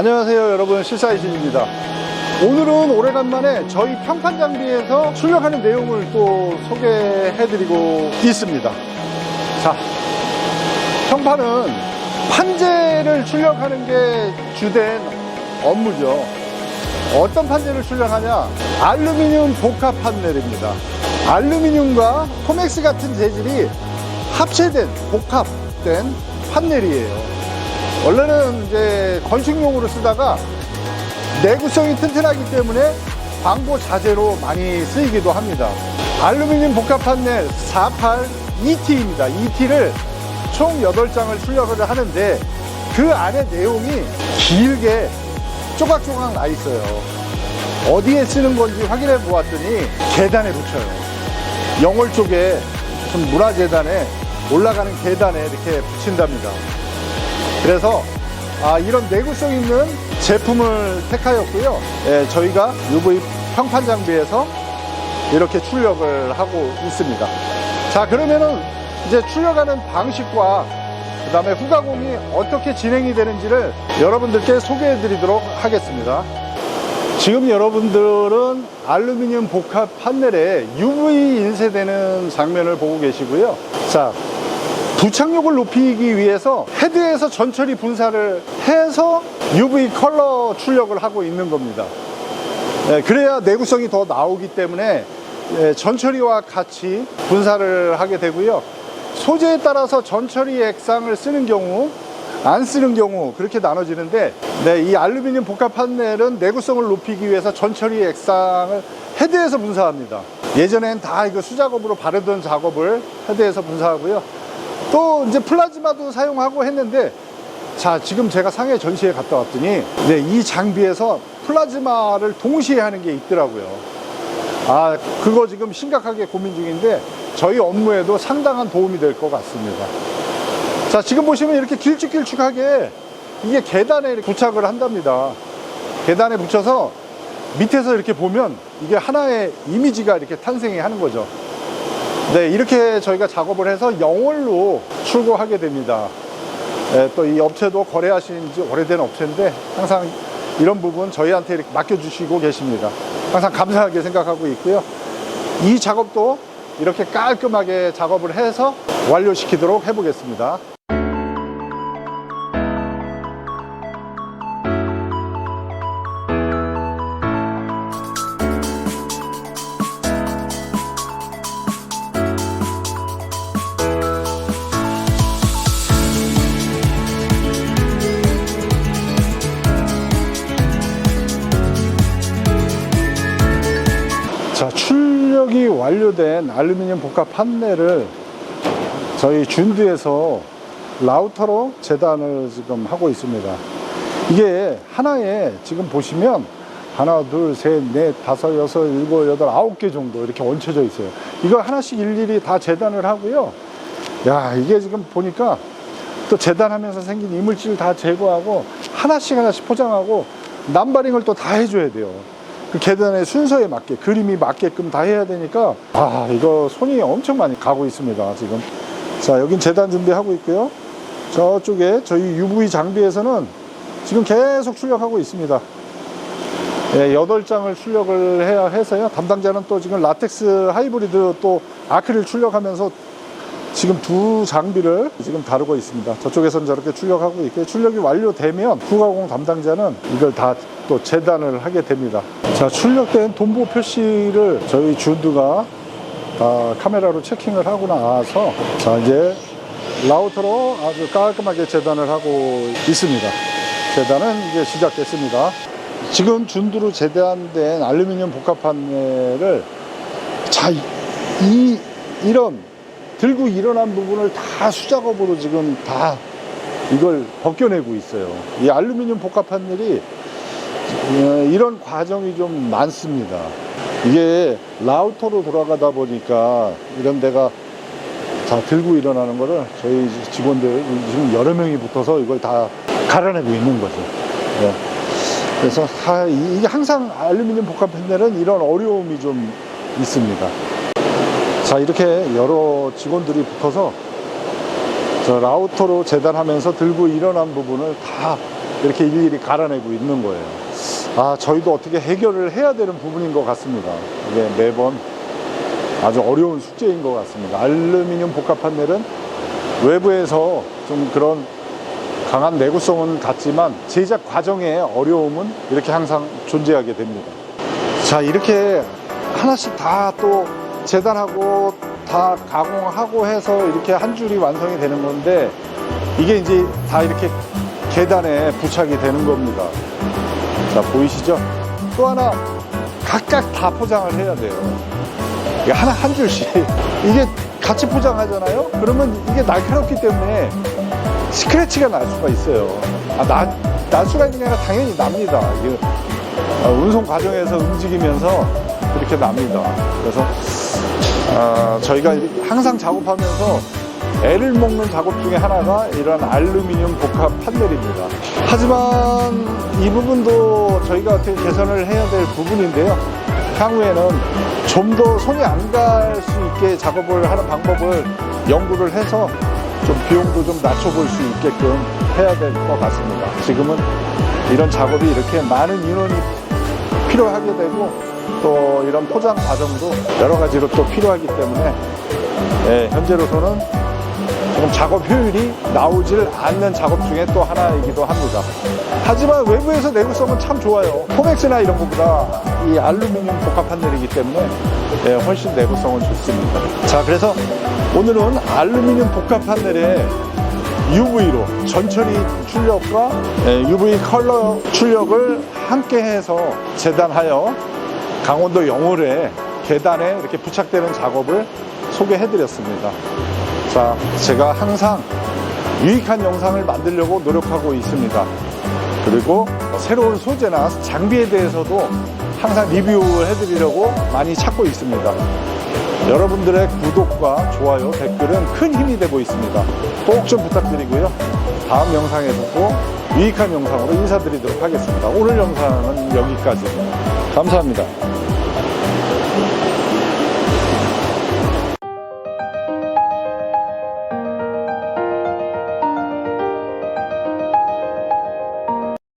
안녕하세요 여러분. 실사이신입니다. 오늘은 오래간만에 저희 평판 장비에서 출력하는 내용을 또 소개해 드리고 있습니다. 자 평판은 판재를 출력하는 게 주된 업무죠. 어떤 판재를 출력하냐? 알루미늄 복합 판넬입니다. 알루미늄과 코맥스 같은 재질이 합체된 복합된 판넬이에요 원래는 이제 건축용으로 쓰다가 내구성이 튼튼하기 때문에 광고 자재로 많이 쓰이기도 합니다. 알루미늄 복합 판넬 48 ET입니다. ET를 총 8장을 출력을 하는데 그 안에 내용이 길게 조각조각 나 있어요. 어디에 쓰는 건지 확인해 보았더니 계단에 붙여요. 영월 쪽에 무슨 문화재단에 올라가는 계단에 이렇게 붙인답니다. 그래서 아, 이런 내구성 있는 제품을 택하였고요. 예, 저희가 UV 평판 장비에서 이렇게 출력을 하고 있습니다. 자, 그러면은 이제 출력하는 방식과 그 다음에 후가공이 어떻게 진행이 되는지를 여러분들께 소개해 드리도록 하겠습니다. 지금 여러분들은 알루미늄 복합 판넬에 UV 인쇄되는 장면을 보고 계시고요. 자, 부착력을 높이기 위해서 헤드에서 전처리 분사를 해서 UV 컬러 출력을 하고 있는 겁니다. 예, 그래야 내구성이 더 나오기 때문에 예, 전처리와 같이 분사를 하게 되고요. 소재에 따라서 전처리 액상을 쓰는 경우, 안 쓰는 경우 그렇게 나눠지는데 네, 이 알루미늄 복합 판넬은 내구성을 높이기 위해서 전처리 액상을 헤드에서 분사합니다. 예전엔 다 이거 수작업으로 바르던 작업을 헤드에서 분사하고요. 또 이제 플라즈마도 사용하고 했는데 자 지금 제가 상해 전시회 갔다 왔더니 네, 이 장비에서 플라즈마를 동시에 하는 게 있더라고요. 아 그거 지금 심각하게 고민 중인데 저희 업무에도 상당한 도움이 될 것 같습니다. 자 지금 보시면 이렇게 길쭉길쭉하게 이게 계단에 이렇게 부착을 한답니다. 계단에 붙여서 밑에서 이렇게 보면 이게 하나의 이미지가 이렇게 탄생이 하는 거죠 네, 이렇게 저희가 작업을 해서 영월로 출고하게 됩니다. 네, 또이 업체도 거래하신 지 오래된 업체인데 항상 이런 부분 저희한테 이렇게 맡겨주시고 계십니다. 항상 감사하게 생각하고 있고요. 이 작업도 이렇게 깔끔하게 작업을 해서 완료시키도록 해보겠습니다. 자, 출력이 완료된 알루미늄 복합 판넬을 저희 준두에서 라우터로 재단을 지금 하고 있습니다. 이게 하나에 지금 보시면 하나, 둘, 셋, 넷, 다섯, 여섯, 일곱, 여덟, 아홉 개 정도 이렇게 얹혀져 있어요. 이거 하나씩 일일이 다 재단을 하고요. 야, 이게 지금 보니까 또 재단하면서 생긴 이물질 다 제거하고 하나씩 하나씩 포장하고 남바링을 또 다 해줘야 돼요. 그 계단의 순서에 맞게 그림이 맞게끔 다 해야 되니까 아 이거 손이 엄청 많이 가고 있습니다 지금. 자 여긴 재단 준비하고 있고요. 저쪽에 저희 UV 장비에서는 지금 계속 출력하고 있습니다. 예, 8장을 출력을 해야 해서요. 담당자는 또 지금 라텍스 하이브리드 또 아크릴 출력하면서 지금 두 장비를 지금 다루고 있습니다. 저쪽에서는 저렇게 출력하고 있고 출력이 완료되면 후가공 담당자는 이걸 다 또 재단을 하게 됩니다. 자, 출력된 돈보 표시를 저희 준두가 다 카메라로 체킹을 하고 나서 자, 이제 라우터로 아주 깔끔하게 재단을 하고 있습니다. 재단은 이제 시작됐습니다. 지금 준두로 재단된 알루미늄 복합 판넬을 자, 이, 이런 들고 일어난 부분을 다 수작업으로 지금 다 이걸 벗겨내고 있어요. 이 알루미늄 복합 판넬이 어, 이런 과정이 좀 많습니다. 이게 라우터로 돌아가다 보니까 이런 데가 다 들고 일어나는 거를 저희 직원들 지금 여러 명이 붙어서 이걸 다 갈아내고 있는 거죠. 예. 그래서 항상 알루미늄 복합 판넬은 이런 어려움이 좀 있습니다. 자 이렇게 여러 직원들이 붙어서 저 라우터로 재단하면서 들고 일어난 부분을 다 이렇게 일일이 갈아내고 있는 거예요. 아, 저희도 어떻게 해결을 해야 되는 부분인 것 같습니다. 이게 매번 아주 어려운 숙제인 것 같습니다. 알루미늄 복합 판넬은 외부에서 좀 그런 강한 내구성은 같지만 제작 과정의 어려움은 이렇게 항상 존재하게 됩니다. 자, 이렇게 하나씩 다또 재단하고 다 가공하고 해서 이렇게 한 줄이 완성이 되는 건데 이게 이제 다 이렇게 계단에 부착이 되는 겁니다. 자, 보이시죠? 또 하나 각각 다 포장을 해야 돼요. 이게 하나 한 줄씩 이게 같이 포장하잖아요. 그러면 이게 날카롭기 때문에 스크래치가 날 수가 있어요. 아, 나, 날 수가 있는 게 아니라 당연히 납니다. 어, 운송 과정에서 움직이면서 그렇게 납니다. 그래서 아, 저희가 이렇게 항상 작업하면서 애를 먹는 작업 중에 하나가 이런 알루미늄 복합 판넬입니다. 하지만 이 부분도 저희가 어떻게 개선을 해야 될 부분인데요. 향후에는 좀 더 손이 안 갈 수 있게 작업을 하는 방법을 연구를 해서 좀 비용도 좀 낮춰볼 수 있게끔 해야 될 것 같습니다. 지금은 이런 작업이 이렇게 많은 인원이 필요하게 되고 또 이런 포장 과정도 여러 가지로 또 필요하기 때문에 예, 현재로서는 조금 작업 효율이 나오질 않는 작업 중에 또 하나이기도 합니다. 하지만 외부에서 내구성은 참 좋아요. 포맥스나 이런 것보다 이 알루미늄 복합 판넬이기 때문에 예, 훨씬 내구성은 좋습니다. 자, 그래서 오늘은 알루미늄 복합 판넬에 UV로 전처리 출력과 예, UV 컬러 출력을 함께 해서 재단하여 강원도 영월에 계단에 이렇게 부착되는 작업을 소개해 드렸습니다. 자, 제가 항상 유익한 영상을 만들려고 노력하고 있습니다. 그리고 새로운 소재나 장비에 대해서도 항상 리뷰를 해드리려고 많이 찾고 있습니다. 여러분들의 구독과 좋아요, 댓글은 큰 힘이 되고 있습니다. 꼭 좀 부탁드리고요. 다음 영상에서 또 유익한 영상으로 인사드리도록 하겠습니다. 오늘 영상은 여기까지입니다. 감사합니다.